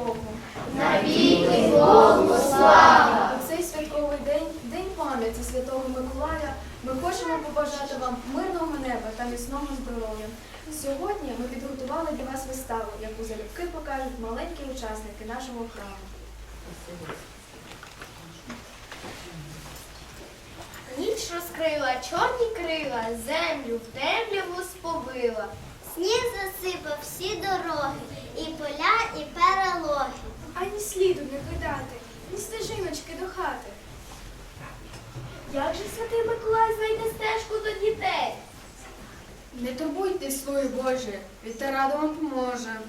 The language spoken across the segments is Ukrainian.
Богу. Навіки Богу слава! У цей святковий день, День пам'яті Святого Миколая, ми хочемо побажати вам мирного неба та міцного здоров'я. Сьогодні ми підготували для вас виставу, яку залюбки покажуть маленькі учасники нашого храму. Ніч розкрила чорні крила, землю в темряву сповила. Сніг засипав всі дороги, і поля, і перелоги. Ані сліду не видати, ні стежиночки до хати. Як же святий Миколай знайде стежку до дітей? Не турбуйтесь, слуги Божі, відта радо вам поможе.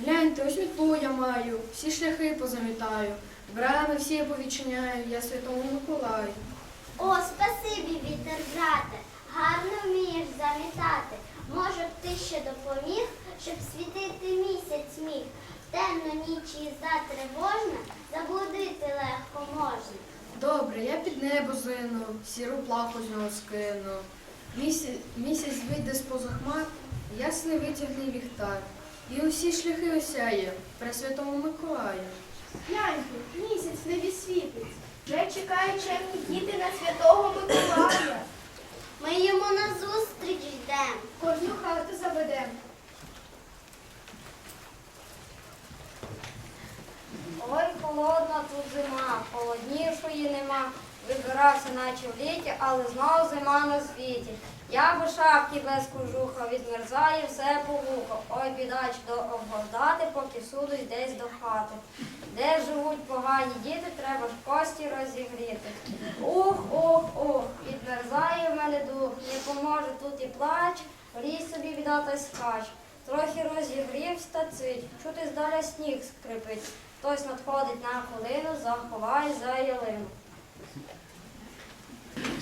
Гляньте, ось мітлу я маю, всі шляхи позамітаю, брами всі повідчиняю, я святому Миколаю. О, спасибі, вітер, брате, гарно вмієш замітати. Може б ти ще допоміг, щоб світити місяць міг. В темну ніч їзда тривожна, заблудити легко можна. Добре, я під небо зину, сіру плаху з нього скину. Місяць, місяць вийде з-поза хмар, ясний витягне ліхтар. І усі шляхи осяє при святому Миколаю. Гляньте, місяць небі світить. Вже чекають чемні діти на святого Миколая. Ми йому назустріч йдемо. Кожну хату заведемо. Ой, холодна тут зима, холоднішої нема. Вибирався, наче в літі, але знову зима на світі. Я би шапки без кожуха, відмерзає все по вухо. Ой, бідач до обгождати, поки судуть десь до хати. Де живуть погані діти, треба ж кості розігріти. Ух, ох, ох, відмерзає в мене дух, не поможе тут і плач, лізь собі біда та скач. Трохи розігрівся та цить, чути здаля сніг скрипить. Хтось надходить на хвилину, заховай за ялину.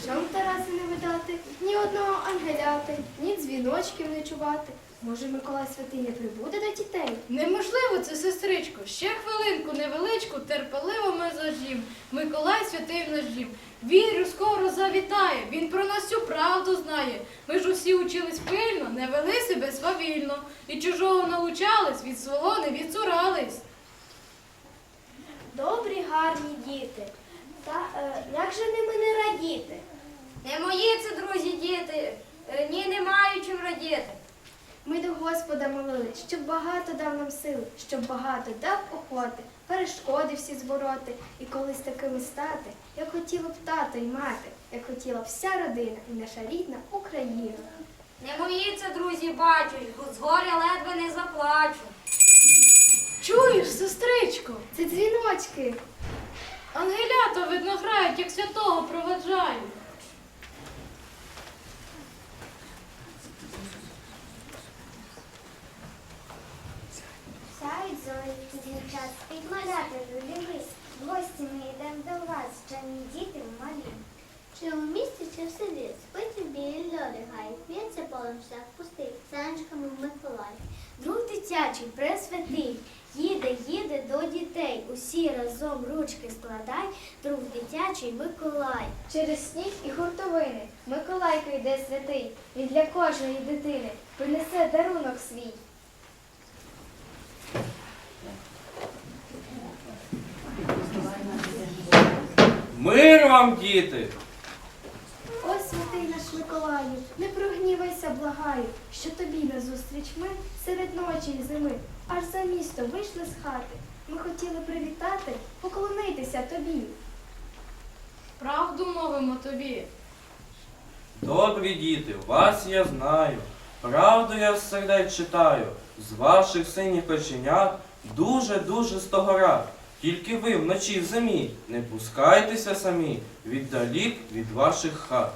Вам Тараси не видати, ні одного ангеляти, ні дзвіночків не чувати. Може, Миколай Святий не прибуде до дітей? Неможливо це, сестричко. Ще хвилинку невеличку, терпеливо ми зажім. Миколай святий в наш дім. Вірю, скоро завітає. Він про нас всю правду знає. Ми ж усі учились пильно, не вели себе свавільно. І чужого научались, від свого не відцурались. Добрі, гарні діти. Та е, як же ними не радіти? Не мої це, друзі, діти, е, ні, не маю чим радіти. Ми до Господа молили, щоб багато дав нам сили, щоб багато дав охоти, перешкоди всі збороти, і колись такими стати, як хотіло б тато й мати, як хотіла вся родина і наша рідна Україна. Не мої це, друзі, бачать, з горя ледве не заплачу. Чуєш, сестричко? Це дзвіночки. Ангелята, видно, грають, як святого проведжають. Сяють зорі пізній час, підмаляти дивись. В гості ми йдемо до вас, чемні діти малі. Чи у місті, чи в селі, спить білі льоди гай, п'ється полем шлях пустий, санечками в Миколай. Друг дитячий, пресвятий, їде, їде до дітей. Усі разом ручки складай, друг дитячий Миколай. Через сніг і хуртовини Миколайко йде святий. Він для кожної дитини принесе дарунок свій. Мир вам, діти! Ось святий наш Миколаю, не прогнівайся, благаю, що тобі назустріч ми серед ночі й зими, аж за місто вийшли з хати. Ми хотіли привітати, поклонитися тобі. Правду мовимо тобі. Добрі діти, вас я знаю. Правду я з сердець читаю. З ваших синіх оченят дуже-дуже стогора. Тільки ви вночі в зимі не пускайтеся самі віддалік від ваших хат.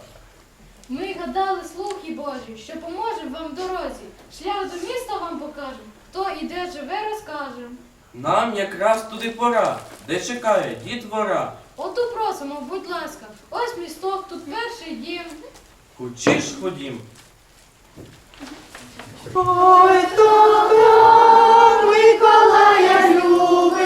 Ми гадали слухи Божі, що поможе вам в дорозі. Шлях до міста вам покажем. Хто і де живе, розкажем. Нам якраз туди пора, де чекає дітвора. Оту просимо, будь ласка, ось місток, тут перший дім. Хочеш ходім. Ой, хто Миколая любить,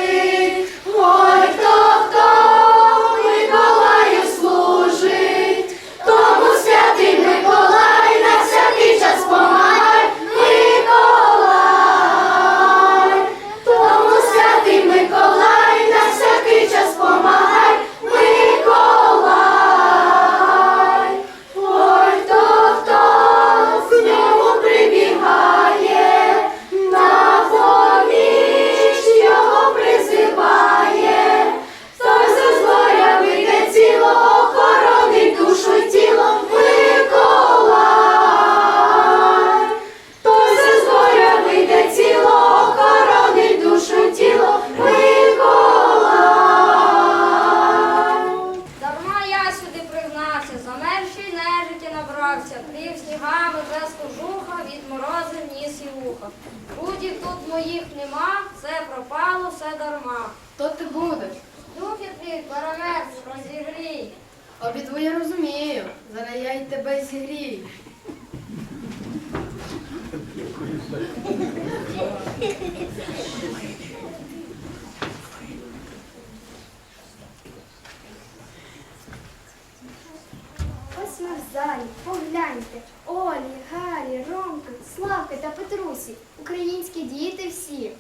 Обидва я розумію. Зараз я й тебе зігрію. Ось ми в залі, погляньте. Олі, Гарі, Ромки, Славки та Петрусі. Українські діти всі.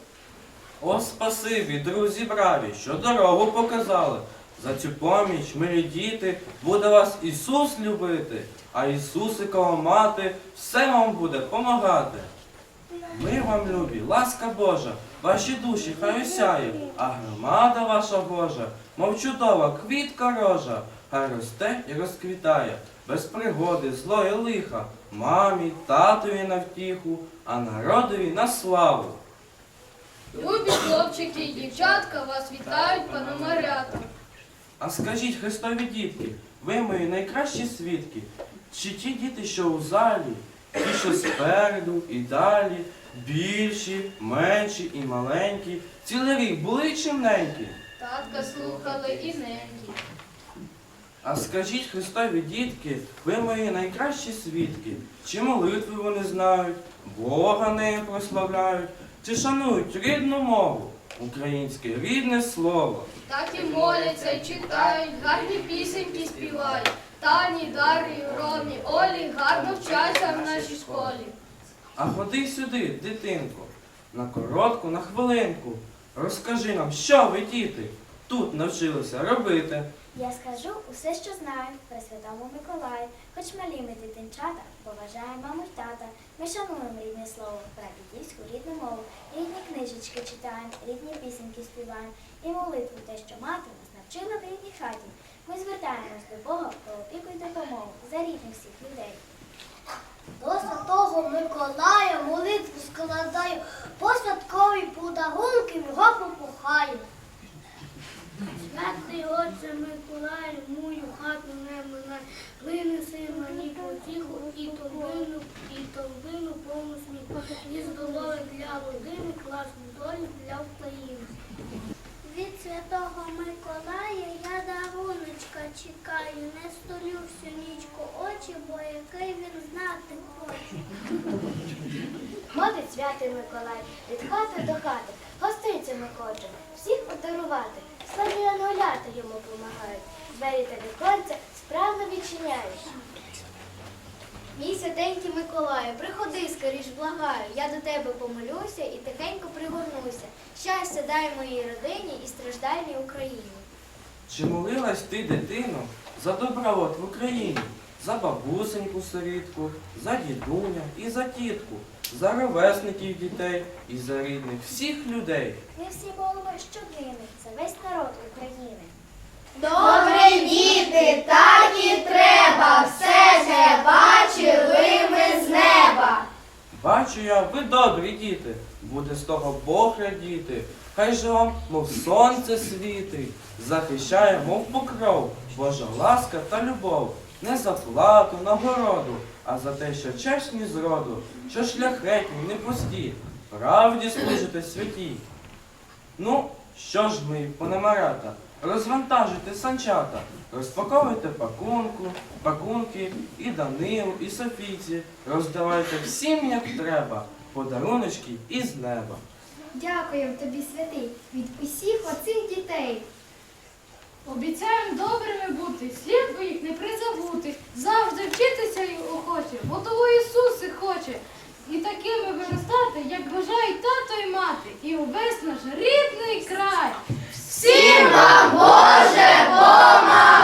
О, спасибі, друзі браві, що дорогу показали. За цю поміч, милі діти, буде вас Ісус любити, а Ісусикова мати все вам буде помагати. Ми вам любі, ласка Божа, ваші душі хай осяє, а громада ваша Божа, мов чудова квітка рожа, хай росте і розквітає, без пригоди, зло і лиха, мамі, татові на втіху, а народові на славу. Любі хлопчики і дівчатка вас вітають пономарята. А скажіть, Христові дітки, ви мої найкращі свідки, чи ті діти, що у залі, ті, що спереду і далі, більші, менші і маленькі, цілий рік були чимненькі? Татка слухали і ненькі. А скажіть, Христові дітки, ви мої найкращі свідки, чи молитви вони знають, Бога нею прославляють, чи шанують рідну мову, українське рідне слово. Так і моляться, і читають, гарні пісеньки співають. Тані, Дарі, Ромі, Олі гарно вчаться в нашій школі. А ходи сюди, дитинко, на коротку, на хвилинку. Розкажи нам, що ви, діти, тут навчилися робити. Я скажу усе, що знаю про Святому Миколаю. Хоч малі ми дитинчата, поважаємо маму й тата. Ми шануємо рідне слово, прадідівську рідну мову. Рідні книжечки читаємо, рідні пісеньки співаємо. І молитву те, що мати нас навчила в рідній хаті. Ми звертаємось до Бога про опіку й допомогу за рідних всіх людей. До Святого Миколая молитву складаю, по святковій подарунки його Миколаю, мою хату не минай, винеси мені потіху і торбину, і торбину повну сміху, і здоров'я для родини, класну долю для України. Від Святого Миколая я даруночка чекаю, не столю всю нічку очі, бо який він знати хоче. Ходить святий Миколай від хати до хати, гостинцями хоче, всіх подарувати. Славі ангеляти йому помагають, двері та віконця справно відчиняють. Мій святенький Миколаю, приходи скоріш, благаю. Я до тебе помолюся і тихенько пригорнуся. Щастя дай моїй родині і страждальній Україні. Чи молилась ти, дитино, за добробут в Україні, за бабусеньку сирітку, за дідуня і за тітку, за ровесників дітей і за рідних всіх людей? Ми всі молимо щоднини за весь народ України. Добрі діти, так і треба, все же бачили ми з неба. Бачу я, ви добрі діти, буде з того Бог радіти. Хай же вам, мов сонце світить, захищає, мов покров, Божа ласка та любов, не за плату, нагороду, а за те, що чесні зроду, що шляхетні, не пусті, правді служите святі. Ну, що ж ми, пономарята, Розвантажуйте санчата, розпаковуйте пакунку, пакунки і Данилу, і Софійці. Роздавайте всім, як треба, подаруночки із неба. Дякую тобі, святий, від усіх оцих дітей. Обіцяємо добрими бути, слід би їх не призабути. Завжди вчитися й охоче, бо того Ісус і хоче. І такими виростати, як бажають тато і мати, і увесь наш рідний край. Всім вам Боже помагає!